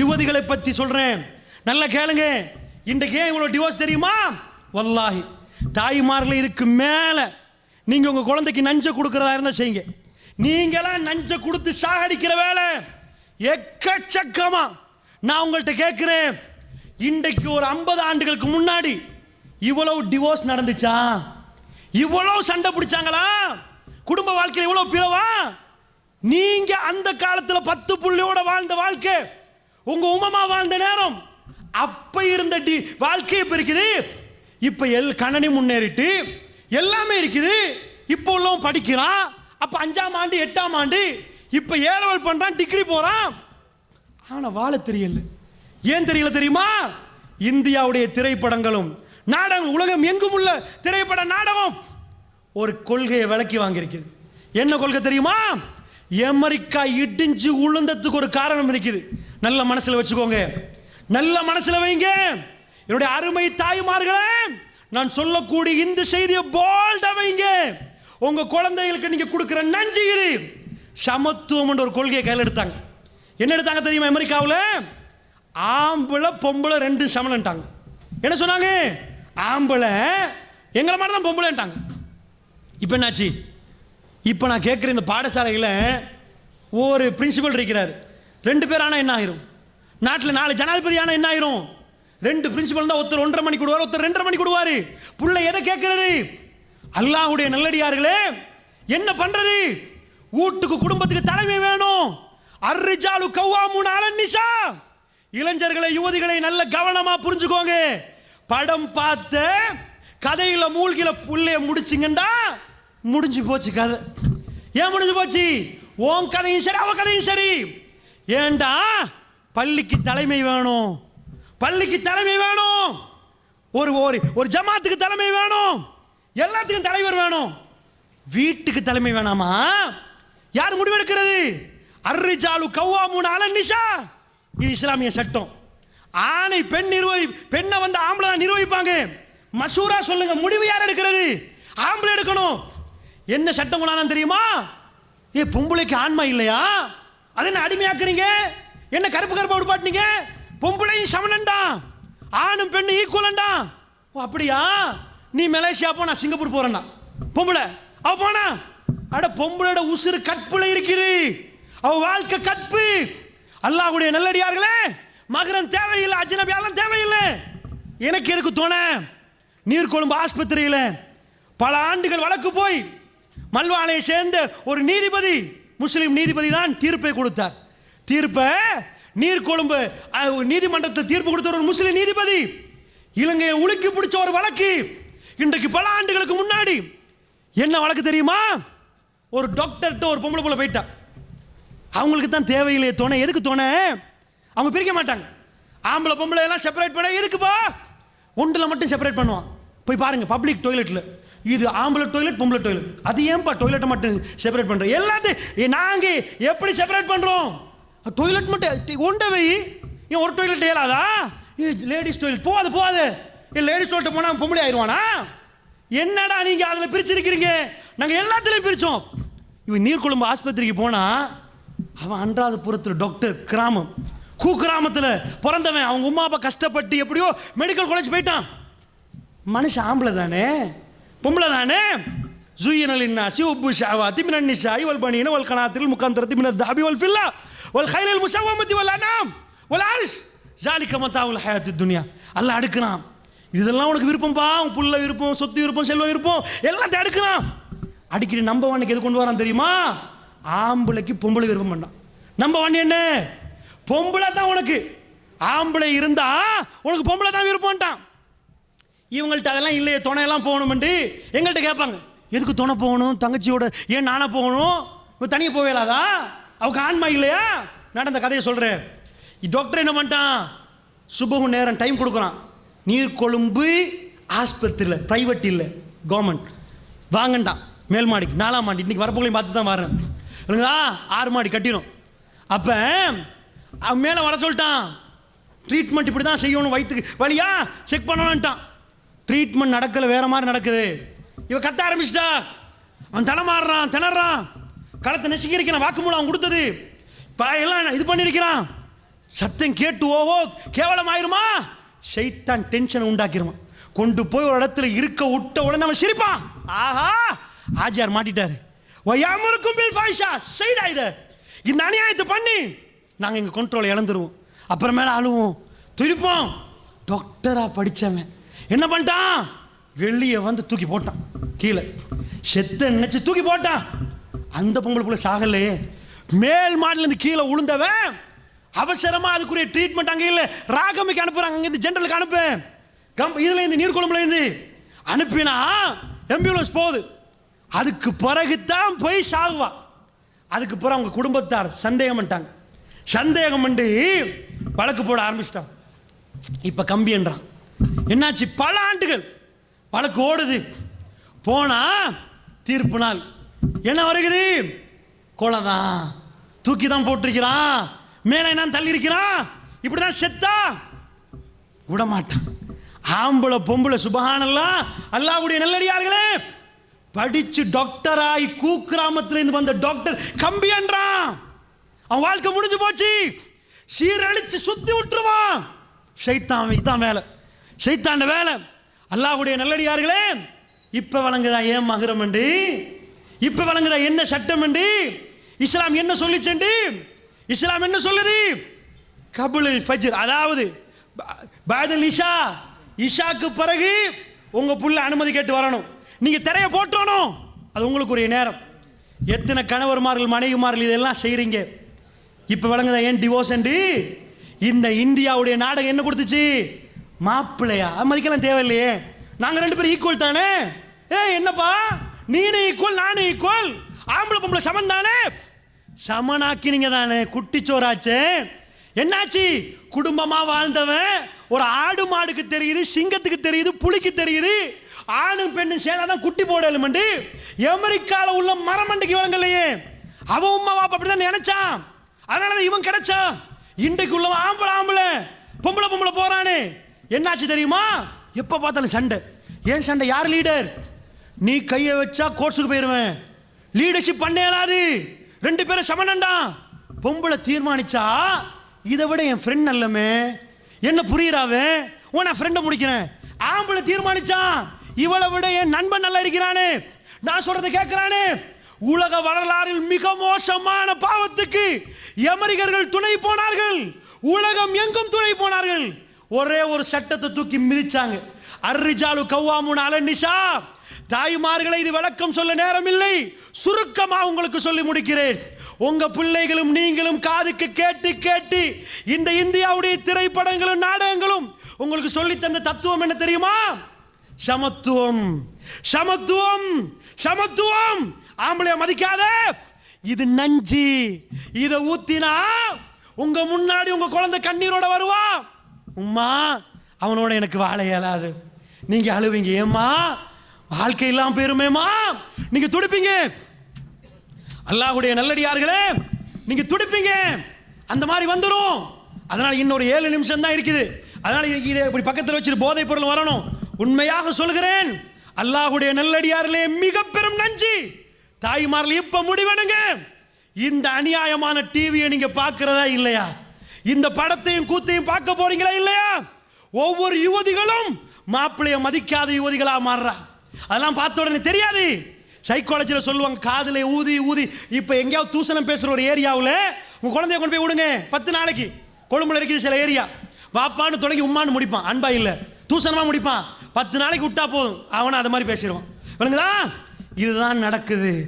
யுவதிகளை பத்தி சொல்றேன். நல்லா கேளுங்க. இன்றைக்கு ஏன் இவ்வளோ டிவோர்ஸ் தெரியுமா? வல்லாஹி தாய்மார்கள் இதுக்கு மேலே நீங்கள் உங்கள் குழந்தைக்கு நஞ்சை கொடுக்குறதா இருந்தால் செய்யுங்க. நீங்களாம் நஞ்சை கொடுத்து சாகடிக்கிற வேலை எக்கச்சக்கமாக நான் உங்கள்கிட்ட கேட்குறேன். இன்றைக்கு ஒரு ஐம்பது ஆண்டுகளுக்கு முன்னாடி இவ்வளவு டிவோர்ஸ் நடந்துச்சா? இவ்வளவு சண்டை பிடிச்சாங்களா? குடும்ப வாழ்க்கையில் இவ்வளவு பிளவா? நீங்க அந்த காலத்தில் பத்து புள்ளியோட வாழ்ந்த வாழ்க்கை உங்க உமமா வாழ்ந்த நேரம். அப்ப இருந்த டி வாழ்க்கை இப்ப இருக்குது. இப்ப எல் கணனி முன்னேறிட்டு எல்லாமே இருக்குது. இப்போ உள்ளவன் படிக்கிறான். அப்ப அஞ்சாம் ஆண்டு எட்டாம் ஆண்டு இப்ப ஏழவல் பண்றான் டிகிரி போறான். ஆனா வாழ தெரியல. ஏன் தெரியல தெரியுமா? இந்தியாவுடைய திரைப்படங்களும் நாடகம் உலகம் எங்கும் உள்ள திரைப்பட நாடகம் ஒரு கொள்கையை விளக்கி வாங்கியிருக்குது. என்ன கொள்கை தெரியுமா? அமெரிக்கா இடிஞ்சு உளுந்ததுக்கு ஒரு காரணம் இருக்குது. நல்ல மனசில் வச்சுக்கோங்க. நல்ல மனசில் வைங்க. என்னுடைய அருமை தாய்மார்களே நான் சொல்லக்கூடிய இந்த செய்தியை போல்டா வைங்க. உங்க குழந்தைகளுக்கு நீங்க கொடுக்குற நஞ்சீரு சமத்துவம் ஒரு கொள்கையை கையில் எடுத்தாங்க. என்ன எடுத்தாங்க தெரியுமா அமெரிக்காவில்? ஆம்பளை பொம்பளை ரெண்டு சமலன்ட்டாங்க என்ன சொன்னாங்க? ஆம்பளை எங்களை மாதிரி தான் பொம்பளைன்ட்டாங்க. இப்போ என்னாச்சு? இப்போ நான் கேட்குற இந்த பாடசாலையில் ஒரு பிரின்சிபல் இருக்கிறார். ரெண்டு பேர் ஆனால் என்ன ஆயிரும் நாட்டில் நாலு ஜனாதிபதி ஆனால் என்ன ஆயிரும் ரெண்டு பிரின்சிபல் தான் ஒருத்தர் ஒன்றரை மணி கொடுவார் ஒருத்தர் ரெண்டரை மணி கொடுவாரு. புள்ள எதை கேட்கறது அல்லாஹுடைய நல்லடியார்களே என்ன பண்றது? வீட்டுக்கு குடும்பத்துக்கு தலைமை வேணும். அர்ரிஜாலு கௌவா அலன் நிஷா இளைஞர்களை யுவதிகளை நல்ல கவனமா புரிஞ்சுக்கோங்க. படம் பார்த்த கதையில மூழ்கில புள்ளைய முடிச்சிங்கண்டா முடிஞ்சு போச்சு கதை. ஏன் முடிஞ்சு போச்சு? உன் கதையும் சரி அவ கதையும் சரி. ஏண்டா? பள்ளிக்கு தலைமை வேணும். பள்ளிக்கு தலைமை வேணும். ஒரு ஒரு ஒரு ஜமாத்துக்கு தலைமை வேணும். எல்லாத்துக்கும் தலைவர் வேணும். வீட்டுக்கு தலைமை வேணாமா? யார் முடிவெடுக்கிறது? அர்ரிஜாலு மூணு அலன் நிஷா. இது இஸ்லாமிய சட்டம். ஆணை பெண் நிர்வகி பெண்ணை வந்து ஆம்பளை தான் நிர்வகிப்பாங்க. மசூரா சொல்லுங்க முடிவு யார் எடுக்கிறது? ஆம்பளை எடுக்கணும். என்ன சட்டம் கொண்டாந்து தெரியுமா? ஏ பொம்பளைக்கு ஆன்மா இல்லையா? அது என்ன அடிமையாக்குறீங்க? என்ன கருப்பு கருப்பா உடுப்பாட்டினீங்க? பொம்பளையும் சமணன்டா. ஆணும் பெண்ணும் ஈக்குவலண்டா ஓ அப்படியா? நீ மலேசியா போ நான் சிங்கப்பூர் போறேன்னா. பொம்பளை அவ போனா? அட பொம்பளோட உசுறு கற்புல இருக்குது. அவ வாழ்க்கை கற்பு. அல்லாஹ்வுடைய நல்லடியார்களே மகரம் தேவையில்லை அஜினபியாலாம் தேவையில்லை. எனக்கு எதுக்கு தோண? நீர்கொழும்பு ஆஸ்பத்திரியில் பல ஆண்டுகள் வழக்கு போய் மல்வானையை சேர்ந்த ஒரு நீதிபதி முஸ்லீம் நீதிபதி தான் தீர்ப்பை கொடுத்தார். தீர்ப்பை நீர்கொழும்பு கொழும்பு நீதிமன்றத்தில் தீர்ப்பு கொடுத்த ஒரு முஸ்லீம் நீதிபதி. இலங்கையை உலுக்கி பிடிச்ச ஒரு வழக்கு. இன்றைக்கு பல ஆண்டுகளுக்கு முன்னாடி. என்ன வழக்கு தெரியுமா? ஒரு டாக்டர்கிட்ட ஒரு பொம்பளை போல போயிட்டா. அவங்களுக்கு தான் தேவையில்லையே துணை. எதுக்கு துணை? அவங்க பிரிக்க மாட்டாங்க. ஆம்பளை பொம்பளை எல்லாம் செப்பரேட் பண்ண எதுக்குப்பா? ஒன்றில் மட்டும் செப்பரேட் பண்ணுவான். போய் பாருங்க பப்ளிக் டாய்லெட்டில் இது ஆம்பளை டாய்லெட் பொம்பளை டாய்லெட் அது ஏன்பா டாய்லெட்டை மட்டும் செப்பரேட் பண்ணுறோம் எல்லாத்தையும் நாங்கள் எப்படி செப்பரேட் பண்ணுறோம் டாய்லெட் மட்டும் கொண்ட வை. ஏன் ஒரு டாய்லெட் ஏலாதா லேடிஸ் டாய்லெட் போகாது போகாது லேடிஸ் டாய்லெட் போனால் பொம்பளை ஆயிடுவானா என்னடா நீங்கள் அதில் பிரிச்சிருக்கிறீங்க? நாங்கள் எல்லாத்துலேயும் பிரித்தோம் இவன் நீர்கொழும்பு ஆஸ்பத்திரிக்கு போனால் அவன் அன்றாதபுரத்தில் டாக்டர் கிராமம். கூ கிராமத்தில் பிறந்தவன். அவங்க உமா அப்பா கஷ்டப்பட்டு எப்படியோ மெடிக்கல் காலேஜ் போயிட்டான். மனுஷன் ஆம்பளை தானே? பொம்பளை தானே ஜுயினல் இன்னாசி உப்பு ஷாவாத்தி மினன் நிஷாய் வல் பனியன வல் கணாத்தில் முக்கந்தரத்தி மினத் தாபி வல் ஃபில்லா வல் கைலில் முஷாவமத்தி வல் அனாம் வல் ஆரிஷ் ஜாலிக்க மத்தாவுல் ஹயாத்து துனியா. அல்ல அடுக்கிறான் இதெல்லாம் உனக்கு விருப்பம்பா? உன் புள்ள விருப்பம் சொத்து விருப்பம் செல்வம் விருப்பம் எல்லாத்தையும் அடுக்கிறான் அடிக்கடி நம்ப வண்ணிக்கு எது கொண்டு வரான் தெரியுமா? ஆம்பளைக்கு பொம்பளை விருப்பம் பண்ணான். நம்ப வண்ணி என்ன? பொம்பளை தான் உனக்கு. ஆம்பளை இருந்தா உனக்கு பொம்பளை தான் விருப்பம்ட்டான். இவங்கள்ட்ட அதெல்லாம் இல்லையே துணையெல்லாம் போகணுமெண்டு எங்கள்கிட்ட கேட்பாங்க. எதுக்கு துணை போகணும்? தங்கச்சியோட ஏன் நானா போகணும்? இவன் தனியாக போவேலாதா அவங்க ஆன்மா இல்லையா? நடந்த கதையை சொல்கிறேன் டாக்டர் என்ன பண்ணிட்டான்? சுபகு நேரம் டைம் கொடுக்குறான். நீர் கொழும்பு ஆஸ்பத்திரியில் ப்ரைவேட் இல்லை கவர்மெண்ட் வாங்கண்டான் மேல் மாடிக்கு நாலாம் மாடி. இன்றைக்கி வரப்போகளையும் பார்த்து தான் வரேன். இல்லைங்களா? ஆறு மாடி கட்டிடும். அப்போ அவன் மேலே வர சொல்லிட்டான். ட்ரீட்மெண்ட் இப்படி தான் செய்யணும் வயிற்றுக்கு வழியா செக் பண்ணணும்ட்டான் ட்ரீட்மெண்ட் நடக்கல வேற மாதிரி நடக்குது. இவ கத்த ஆரம்பிச்சிட்டா. அவன் தடமாடுறான் திணறான். களத்தை நெசுக்கிருக்கிறான் வாக்குமூலம் அவன் கொடுத்தது. எல்லாம் இது பண்ணியிருக்கிறான். சத்தம் கேட்டு ஓஹோ கேவலமாயிருமா சைத்தான் டென்ஷனை உண்டாக்கிடுவான் கொண்டு போய் ஒரு இடத்துல இருக்க விட்ட உடனே அவன் சிரிப்பான். ஆஹா ஆஜியார் மாட்டிட்டாரு. ஒய்யாமருக்கும் பில் ஃபாயிஷா? சைடா இத. இந்த அநியாயத்தை பண்ணி நாங்கள் எங்கள் கண்ட்ரோலை இழந்துருவோம். அப்புறமேல அழுவோம். திருப்போம் டாக்டராக படித்தவன் என்ன பண்ணிட்டான்? வெளியே வந்து தூக்கி போட்டான். கீழே. செத்த நினைச்சு தூக்கி போட்டான். அந்த பொங்கலுக்குள்ள சாகலையே. மேல் மாடிலிருந்து கீழே உளுந்தவன் அவசரமா அதுக்குரிய ட்ரீட்மெண்ட் அங்கே இல்லை. ராகமிக்கு அனுப்புறாங்க. அங்கே இருந்து ஜென்ரலுக்கு அனுப்பு. கம் இதுல இருந்து நீர்க்குழம்புல இருந்து அனுப்பினா ஆம்புலன்ஸ் போகுது. அதுக்கு பிறகுதான் போய் சாகுவா. அதுக்கு பிறகு அவங்க குடும்பத்தார் சந்தேகம் பண்ணிட்டாங்க. சந்தேகம் பண்ணி வழக்கு போட ஆரம்பிச்சிட்டான். இப்போ கம்பின்றான் என்னாச்சு? பல ஆண்டுகள் வழக்கு ஓடுது. போனா தீர்ப்பு நாள். என்ன வருகுது? கொலை தான் தூக்கி தான் போட்டிருக்கிறான். மேலே நான் தள்ளி இருக்கிறான் இப்படிதான் செத்தா. விட மாட்டான் ஆம்பளை பொம்பளை சுபஹானல்லாம் அல்லாவுடைய நல்லடியார்களே படிச்சு டாக்டராய் கூக்கிராமத்துல இருந்து வந்த டாக்டர் கம்பி என்றான். அவன் வாழ்க்கை முடிஞ்சு போச்சு. சீரழிச்சு சுத்தி விட்டுருவான். ஷைத்தான் இதான் வேலை. செய்தாண்ட வேலை. அல்லாஹ்வுடைய நல்லடியார்களே இப்ப வழங்குதா ஏன் மகரம் என்று? இப்ப வழங்குதா என்ன சட்டம் என்று? இஸ்லாம் என்ன சொல்லிச்செண்டு இஸ்லாம் என்ன சொல்லுது? கபுல் ஃபஜ்ர் அதாவது ப- பாதல் இஷா இஷாக்கு பிறகு உங்க புள்ள அனுமதி கேட்டு வரணும். நீங்க திரைய போட்டணும். அது உங்களுக்குரிய நேரம். எத்தனை கணவர்மார்கள் மனைவிமார்கள் இதெல்லாம் செய்கிறீங்க இப்போ வழங்குதா ஏன் டிவோர்ஸ் இந்த இந்தியாவுடைய நாடகம் என்ன கொடுத்துச்சு? மாப்பிள்ளையா? மதிக்கலாம் தேவையில்லையே. நாங்கள் ரெண்டு பேரும் ஈக்குவல் தானே? ஏ என்னப்பா? நீனு ஈக்குவல் நானும் ஈக்குவல் ஆம்பளை பொம்பளை சமம் தானே? சமனாக்கினீங்க தானே குட்டிச்சோராச்சு என்னாச்சு? குடும்பமா வாழ்ந்தவன் ஒரு ஆடு மாடுக்கு தெரியுது சிங்கத்துக்கு தெரியுது புலிக்கு தெரியுது. ஆணும் பெண்ணும் சேர்ந்தாதான் குட்டி போட போடலுமண்டு அமெரிக்காவில் உள்ள மரமண்டைக்கு வழங்கலையே அவன் உமா வாப்பா அப்படிதான் நினைச்சான். அதனால இவன் கிடைச்சான். இன்றைக்கு உள்ளவன் ஆம்பளை ஆம்பளை. பொம்பளை பொம்பளை போறானே. என்னாச்சு தெரியுமா? எப்போ பார்த்தாலும் சண்டை. ஏன் சண்டை? யார் லீடர் நீ கையை வச்சா கோர்ஸுக்கு போயிடுவேன் லீடர்ஷிப் பண்ண இயலாது ரெண்டு பேரும் சமனண்டா பொம்பளை தீர்மானிச்சா இதை விட என் ஃப்ரெண்ட் நல்லமே. என்ன புரியுறாவே உன் நான் ஃப்ரெண்டை முடிக்கிறேன். ஆம்பளை தீர்மானிச்சான். இவளை விட என் நண்பன் நல்லா இருக்கிறானே. நான் சொல்றதை கேட்கிறானே உலக வரலாறில் மிக மோசமான பாவத்துக்கு எமரிகர்கள் துணை போனார்கள். உலகம் எங்கும் துணை போனார்கள். ஒரே ஒரு சட்டத்தை தூக்கி மிதிச்சாங்க. அர்ரிஜாலு கவ்வாமுன் அல நிஷா. தாய்மார்களை இது விளக்கம் சொல்ல நேரம் இல்லை சுருக்கமா உங்களுக்கு சொல்லி முடிக்கிறேன். உங்க பிள்ளைகளும் நீங்களும் காதுக்கு கேட்டு கேட்டு இந்த இந்தியாவுடைய திரைப்படங்களும் நாடகங்களும் உங்களுக்கு சொல்லி தந்த தத்துவம் என்ன தெரியுமா? சமத்துவம். சமத்துவம். சமத்துவம். ஆம்பளைய மதிக்காத. இது நஞ்சு. இதை ஊத்தினா உங்க முன்னாடி உங்க குழந்தை கண்ணீரோட வருவா. உம்மா அவனோட எனக்கு வாழ இயலாது. நீங்க அழுவீங்க ஏம்மா? வாழ்க்கை இல்லாம போயிருமேம்மா நீங்க துடிப்பீங்க. அல்லாஹுடைய நல்லடியார்களே நீங்க துடிப்பீங்க. அந்த மாதிரி வந்துடும் அதனால இன்னொரு ஏழு நிமிஷம் தான் இருக்குது. அதனால இதை இப்படி பக்கத்தில் வச்சுட்டு போதைப் பொருள் வரணும். உண்மையாக சொல்கிறேன் அல்லாஹ்வுடைய நல்லடியார்களே மிக பெரும் நஞ்சு தாய்மார்கள் இப்ப முடிவெடுங்க. இந்த அநியாயமான டிவியை நீங்க பார்க்கிறதா இல்லையா? இந்த படத்தையும் கூத்தையும் பார்க்க போறீங்களா இல்லையா? ஒவ்வொரு யுவதிகளும் மாப்பிள்ளைய மதிக்காத யுவதிகளாக மாறுறா. அதெல்லாம் பார்த்த உடனே தெரியாது. சைக்காலஜியில் சொல்லுவாங்க காதில் ஊதி ஊதி. இப்போ எங்கேயாவது தூசணம் பேசுகிற ஒரு ஏரியாவில் உங்கள் குழந்தைய கொண்டு போய் விடுங்க பத்து நாளைக்கு. கொழும்புல இருக்குது சில ஏரியா. வாப்பான்னு தொடங்கி உம்மான்னு முடிப்பான். அன்பா இல்லை. தூசணமாக முடிப்பான். பத்து நாளைக்கு விட்டா போதும். அவனை அது மாதிரி பேசிடுவான். விளங்குதா? இதுதான் நடக்குது.